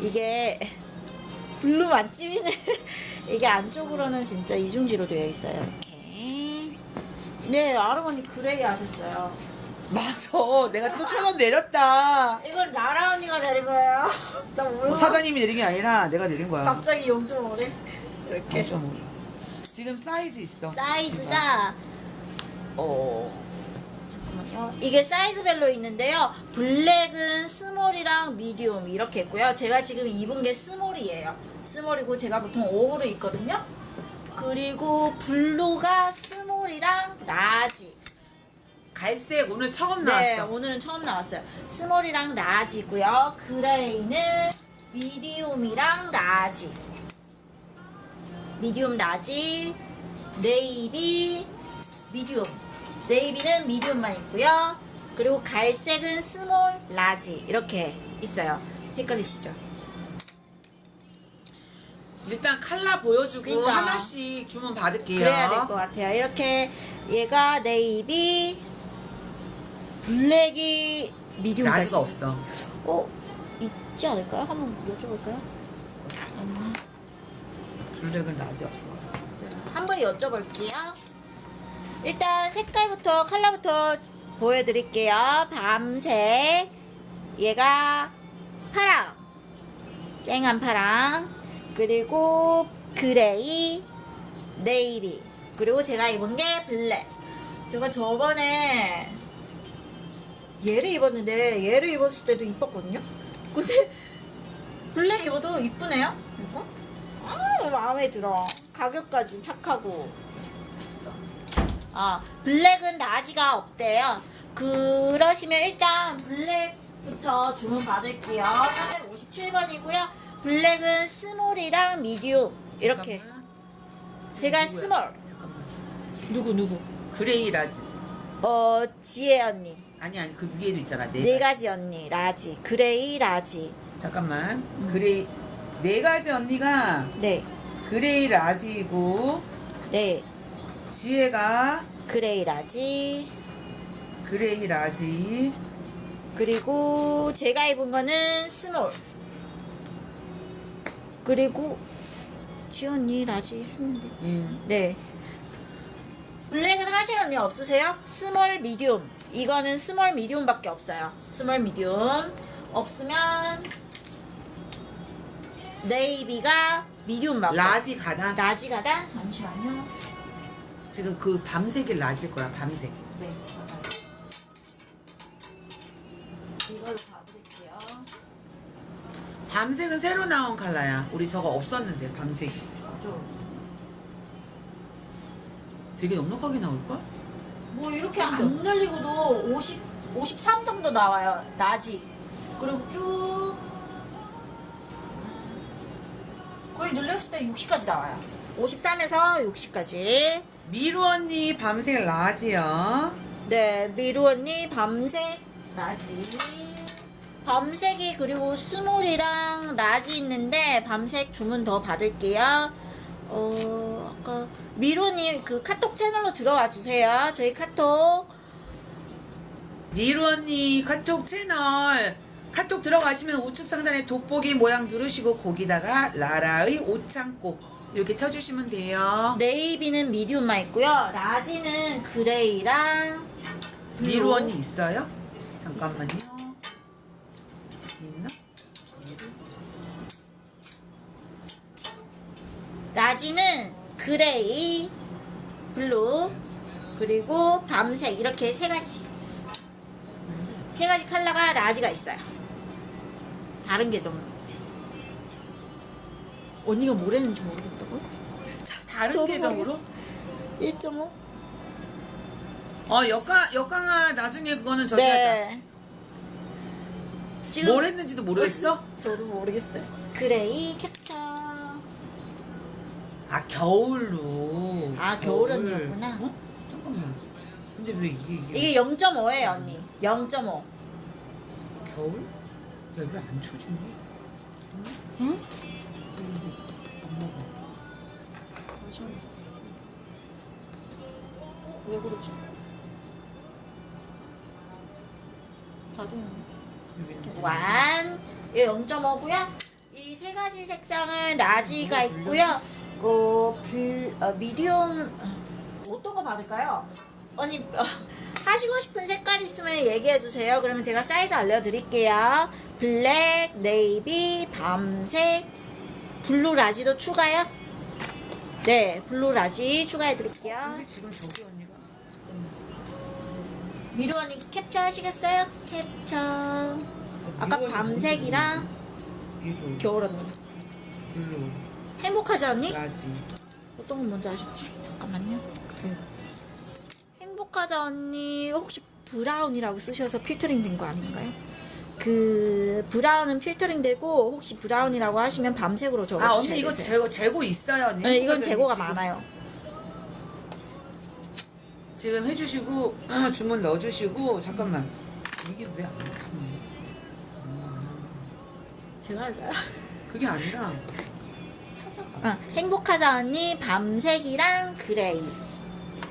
이게 블루 맛집이네. 이게 안쪽으로는 진짜 이중지로 되어 있어요. 이렇게. 네, 아르머니 그레이 하셨어요. 맞아. 내가 또 천 원 내렸다. 이건 나라 언니가 내린 거예요. 나 몰라. 어, 사장님이 내린 게 아니라 내가 내린 거야. 갑자기 0.5래. 이렇게. 0.5. 지금 사이즈 있어. 사이즈가 어 잠깐만요. 이게 사이즈별로 있는데요. 블랙은 스몰이랑 미디움 이렇게 있고요. 제가 지금 입은 게 스몰이에요. 스몰이고 제가 보통 5호를 입거든요. 그리고 블루가 스몰이랑 라지. 갈색 오늘 처음 네, 나왔어. 오늘은 처음 나왔어요. 스몰이랑 라지고요. 그레이는 미디움이랑 라지. 미디움 라지, 네이비, 미디움. 네이비는 미디움만 있고요. 그리고 갈색은 스몰, 라지 이렇게 있어요. 헷갈리시죠? 일단 칼라 보여주고 그러니까. 하나씩 주문 받을게요. 그래야 될 것 같아요. 이렇게 얘가 네이비, 블랙이 미디움까지. 라지가 없어. 어? 있지 않을까요? 한번 여쭤볼까요? 없나? 블랙은 라지 없어. 한 번 여쭤볼게요. 일단 색깔부터 컬러부터 보여드릴게요. 밤색. 얘가 파랑. 쨍한 파랑. 그리고 그레이 네이비. 그리고 제가 입은 게 블랙. 제가 저번에 얘를 입었는데 얘를 입었을 때도 이뻤거든요? 근데 블랙 입어도 이쁘네요? 이거 아 마음에 들어. 가격까지 착하고 아 블랙은 라지가 없대요 그러시면 일단 블랙부터 주문 받을게요 357번이고요 블랙은 스몰이랑 미디움 이렇게 잠깐만. 제가 누구야? 스몰 잠깐만. 누구 누구 그레이 라지. 어 지혜 언니 아니 아니 그 위에도 있잖아. 네. 네 가지 언니 라지 그레이 라지 잠깐만. 그레이 네 가지 언니가 네 그레이 라지고 네, 지혜가 그레이 라지. 그레이 라지. 그리고 제가 입은 거는 스몰. 그리고 지언니 라지 했는데. 음. 네. 블랙은 하실 언니 없으세요? 스몰 미디움. 이거는 스몰 미디움 밖에 없어요. 스몰 미디움. 없으면 네이비가 미디움 맞고 라지 가다. 라지 가다? 잠시만요 지금 그 밤색이 라지일 거야. 밤색. 네 맞아요 이걸로 봐드릴게요 밤색은 새로 나온 컬러야. 우리 저거 없었는데 밤색이. 좀 되게 넉넉하게 나올 걸? 뭐 이렇게 안 늘리고도 50, 53 정도 나와요. 낮이. 그리고 쭉 거의 늘렸을 때 60까지 나와요. 53에서 60까지. 미루 언니 밤색 라지요. 네, 미루 언니 밤색 라지. 밤색이 그리고 스몰이랑 라지 있는데 밤색 주문 더 받을게요. 어, 아까 미루 언니 그 카톡 채널로 들어와 주세요. 저희 카톡. 미루 언니 카톡 채널 카톡 들어가시면 우측 상단에 돋보기 모양 누르시고 거기다가 라라의 옷창고 이렇게 쳐주시면 돼요. 네이비는 미디움만 있고요. 라지는 그레이랑 블루. 미루 언니 있어요? 잠깐만요. 있나? 라지는 그레이, 블루, 그리고 밤색 이렇게 세 가지. 세 가지 컬러가 라지가 있어요. 다른 계정으로. 언니가 뭘 했는지 모르겠다고요? 다른 저도 계정으로? 1.5? 어 역강 역강아 나중에 그거는 저기 하자. 네. 지금 뭘 했는지도 모르겠어? 저도 모르겠어요. 그레이 캡처. 아 겨울로. 아, 겨울 언니였구나. 어? 잠깐만. 근데 왜 이게 이게, 이게 0.5예요, 언니. 0.5. 겨울? 야왜안 쳐지니? 응? 왜 그러지? 다들 완. 이게 0.5고요. 이 세 가지 색상은 라지가 있고요. 어, 불, 어, 미디움 어, 어떤 거 받을까요? 언니 어, 하시고 싶은 색깔 있으면 얘기해 주세요. 그러면 제가 사이즈 알려드릴게요. 블랙, 네이비, 밤색, 블루 라지도 추가요? 네, 블루 라지 추가해 드릴게요. 근데 지금 저기 언니가 미루 언니 캡처 하시겠어요? 캡처. 아까 미루 언니 밤색이랑 이거 겨울 언니. 블루 행복하지 언니? 라지 어떤 건 먼저 하셨지? 잠깐만요. 네. 행복하자 언니 혹시 브라운이라고 쓰셔서 필터링 된 거 아닌가요? 그 브라운은 필터링 되고 혹시 브라운이라고 하시면 밤색으로 아 적어주셔야 언니 이거 되세요. 재고 재고 있어요 언니 네, 이건 재고가 지금- 많아요. 지금 해주시고 아, 주문 넣어주시고 잠깐만 이게 왜 안 제가 할까요? 그게 아니라 아, 행복하자 언니 밤색이랑 그레이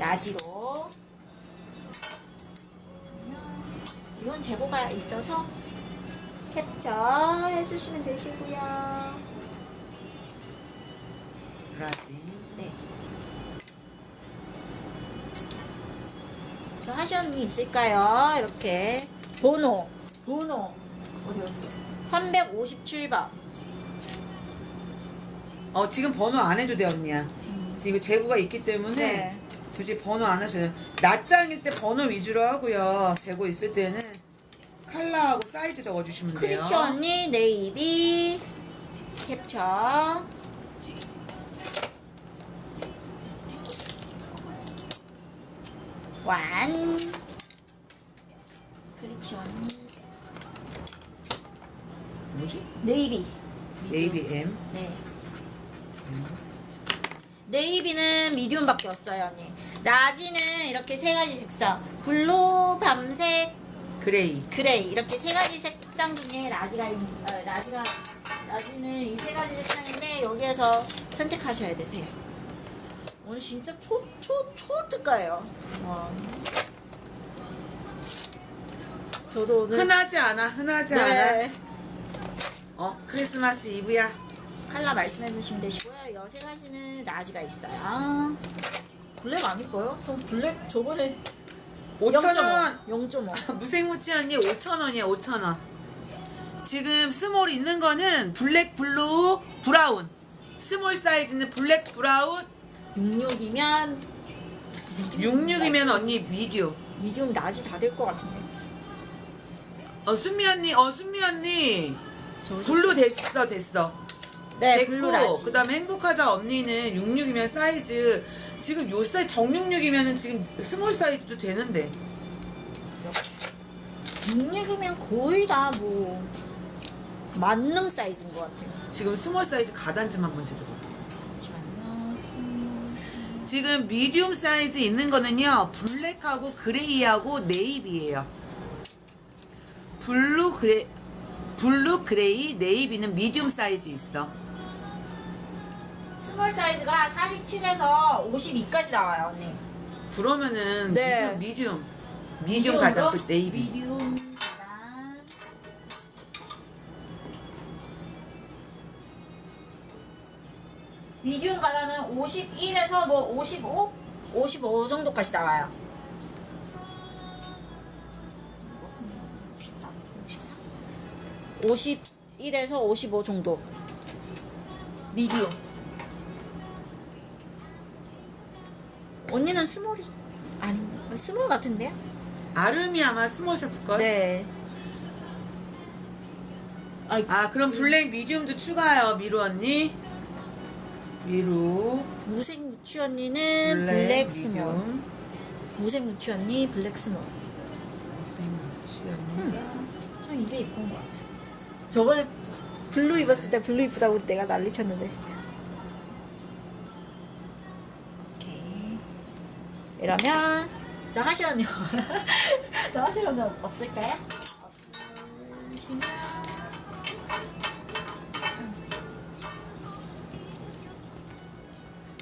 라지로 이건 재고가 있어서 캡처 해주시면 되시고요. 라지 네. 저 하시언니 있을까요? 이렇게. 번호. 번호. 어디 어디 357번. 어 지금 번호 안 해도 돼 언니야. 지금 재고가 있기 때문에 네. 굳이 번호 안 하셔도 돼 낮장일 때 번호 위주로 하고요. 재고 있을 때는 컬러하고 사이즈 적어주시면 돼요. 크리치 언니. 네이비 캡처. 완. 크리치 언니. 뭐지? 네이비 네이비 M? 네. 네이비는 미디움밖에 없어요, 언니. 라지는 이렇게 세 가지 색상. 블루, 밤색, 그레이 그레이 이렇게 세 가지 색상 중에 라지가 있, 어, 라지가 라지는 이 세 가지 색상인데 여기에서 선택하셔야 되세요. 오늘 진짜 초 초 초특가예요. 와. 저도 오늘 흔하지 않아 흔하지 않아 네. 어 크리스마스 이브야 컬러 말씀해 주시면 되시고요. 이세 가지는 라지가 있어요. 블랙 아닐 거요? 저 블랙 저번에 5천원. 0.5. 무생무치 언니 5천원이야 5천원. 지금 스몰 있는 거는 블랙 블루 브라운. 스몰 사이즈는 블랙 브라운. 66이면 66이면 언니 미디오 미디움 라지 다될 것 같은데. 어 순미 언니 어 순미 언니. 저 블루 됐어 됐어. 네, 됐고 블루 라지. 그 다음에 행복하자 언니는 66이면 사이즈 지금 요 사이즈 정육육이면은 지금 스몰 사이즈도 되는데 66이면 거의 다 뭐 만능 사이즈인 것 같아요. 지금 스몰 사이즈 가단지 한번 재줘봐 잠시만요. 스몰. 지금 미디움 사이즈 있는 거는요 블랙하고 그레이하고 네이비예요 블루 그레 블루 그레이 네이비는 미디움 사이즈 있어 스몰 사이즈가 47에서 52까지 나와요, 언니. 그러면은 네. 미디움 미디움 미디움 가단 그 네이비 미디움. 미디움 가단은 51에서 뭐 55? 55 정도까지 나와요. 54, 54. 51에서 55 정도. 미디움. 언니는 스몰이 아닌가? 스몰 같은데요? 아름이 아마 스몰 샀을걸? 네. 아, 아 그럼 블랙 미디움도 추가요 미루 언니 미루 무색 무취 언니는 블랙, 블랙, 스몰. 미디움 무색 무취 언니 블랙 스몰. 무치 언니 참 이게 이쁜 거 같아. 저번에 블루 입었을 때 블루 이쁘다고 내가 난리 쳤는데. 이러면 언니 나 하실 언니 없을까요? 없으시면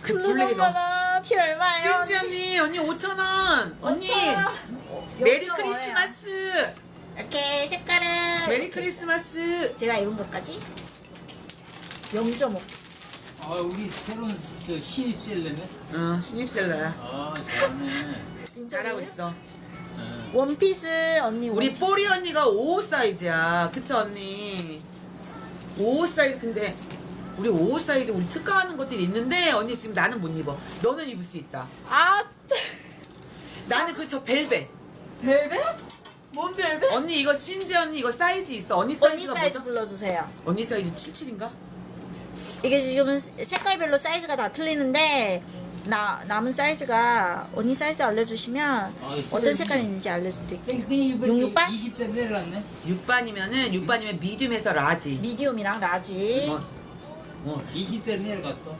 그 너무 엄마나 티 얼마예요? 신지 언니? 언니 5천 원. 언니 메리 크리스마스. 이렇게 색깔은 메리 크리스마스. 제가 입은 것까지? 0.5 아 우리 새로운 저 신입 셀러네. 어, 신입셀러야. 아 잘하네. 잘하고 있어. 어. 원피스 언니 우리 원- 뽀리 언니가 55 사이즈야. 그쵸, 언니? 55 사이즈, 근데, 우리 55 사이즈 우리 특가하는 것들이 있는데, 언니 지금 나는 못 입어. 너는 입을 수 있다. 아 나는 그 저 벨벳. 벨벳? 뭔 벨벳? 언니 이거 신지 언니 이거 사이즈 있어. 언니 언니 사이즈가 사이즈 뭐죠? 불러주세요 언니 사이즈 77인가? 이게 지금은 색깔별로 사이즈가 다 틀리는데 나 남은 사이즈가 언니 사이즈 알려주시면 어떤 그래. 색깔이 있는지 알려드릴게요 근데 이번에 용육반? 20대 내려갔네. 6반이면은 6반이면 미디움에서 라지. 미디움이랑 라지 어. 어. 20대 내려갔어.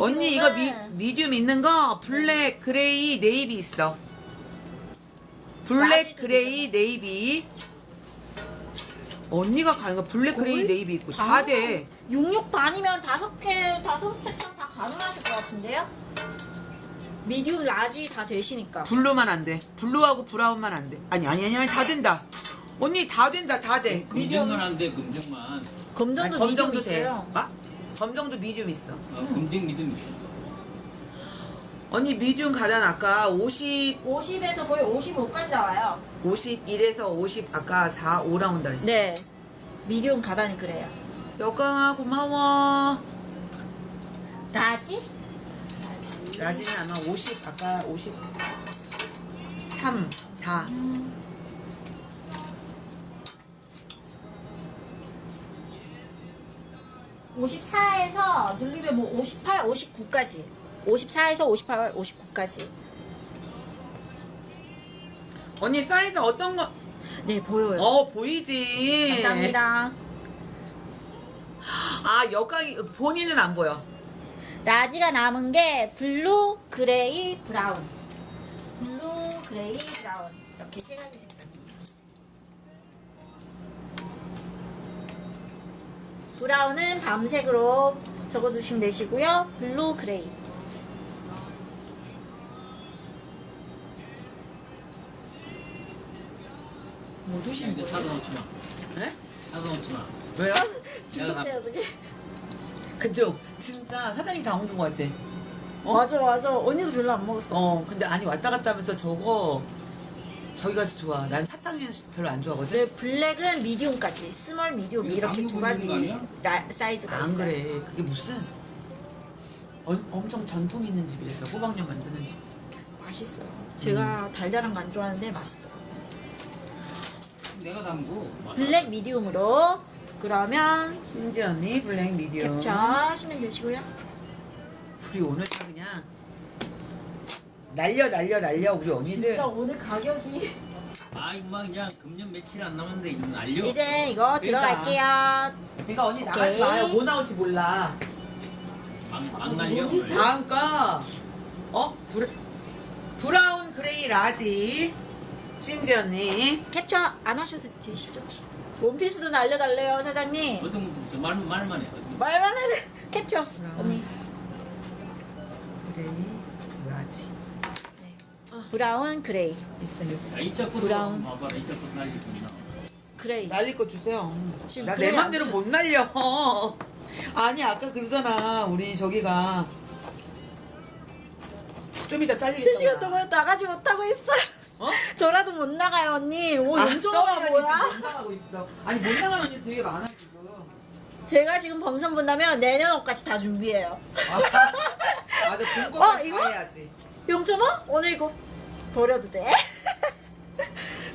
언니 이거 미, 미디움 있는 거 블랙, 그레이, 네이비 있어. 블랙, 그레이, 네이비. 언니가 가는 거 블랙, 그레이, 네이비 있고 다 돼. 66 반이면 다섯 개 다섯 색깔 다 가능하실 것 같은데요? 미디움 라지 다 되시니까 블루만 안 돼. 블루하고 브라운만 안 돼. 아니 아니 아니, 아니 다 된다. 언니 다 된다 다 돼. 금정만 안 돼, 금정만. 아니, 검정도 미디움 검정도 돼. 있어요 아? 검정도 미디움 있어. 어, 금정 믿음 있어. 언니 미디움 가단 아까 50, 50에서 거의 55까지 나와요 51에서 50 아까 4, 5라운드 했어. 네 미디움 가단이 그래요 여강아 고마워. 라지? 라지는 아마 50 아까 53, 4. 오 54에서 늘리면 뭐 58, 59까지 54에서 58, 59까지. 언니 사이즈 어떤 거? 네 보여요. 어 보이지. 감사합니다. 아 여강이 본인은 안 보여. 라지가 남은 게 블루, 그레이, 브라운. 블루, 그레이, 브라운. 이렇게 세 가지 색상. 브라운은 밤색으로 적어주시면 되시고요. 블루, 그레이 뭐 드시는 이거 거예요? 사다 놓지 마. 네? 사다 놓지 마. 왜요? 중독돼요 저게 그죠? 진짜 사장님 다 먹는 것 같아. 어? 맞아 맞아 언니도 별로 안 먹었어 어 근데 아니 왔다 갔다 하면서 저거 저기가 좋아. 난 사탕은 별로 안 좋아하거든. 네, 블랙은 미디움까지, 스몰, 미디움 이거 이렇게 두 가지 거? 라- 사이즈가 안 있어요. 그래. 그게 무슨 어, 엄청 전통 있는 집이래서 호박엿 만드는 집. 맛있어요. 제가 달달한 거 안 좋아하는데 맛있더라고요. 내가 담고. 블랙 미디움으로 그러면 신지 언니 블랙 미디엄. 캡처하시면 되시고요. 우리 오늘 다 그냥 날려 날려 날려 우리 언니들. 진짜 오늘 가격이 아 이거 막 그냥 금년 며칠 안 남았는데 이거 날려. 이제 이거 들어갈게요. 그러니까 언니 나가지 오케이. 마요. 뭐 나올지 몰라. 막, 막 날려. 어디서? 다음 거 어? 브라, 브라운 그레이 라지 신지 언니. 캡처 안 하셔도 되시죠? 원피스도 날려달래요, 사장님. 어떤 거 무슨 말 말만 해. 말만 해. 캡처. 언니. 그레이 라지. 브라운, 그레이. 일단 야, 이자 브라운. 봐봐라. 이자 것 날리구나. 그레이. 날릴 거 주세요. 지금 나 내 그레이 안 맘대로 못. 날려. 아니 아까 그러잖아 우리 저기가 좀 이따 잘리겠다. 3시간 동안 나가지 못하고 있어. 어? 저라도 못 나가요, 언니. 오, 아, 연소가 썩어가니 뭐야? 지금 못 나가고 있어. 아니 못 나가는 언니 되게 많아 지금. 제가 지금 범선 본다면 내년 옷까지 다 준비해요. 아, 맞아 본거까지 어, 이거? 다 해야지. 0.5? 오늘 이거 버려도 돼?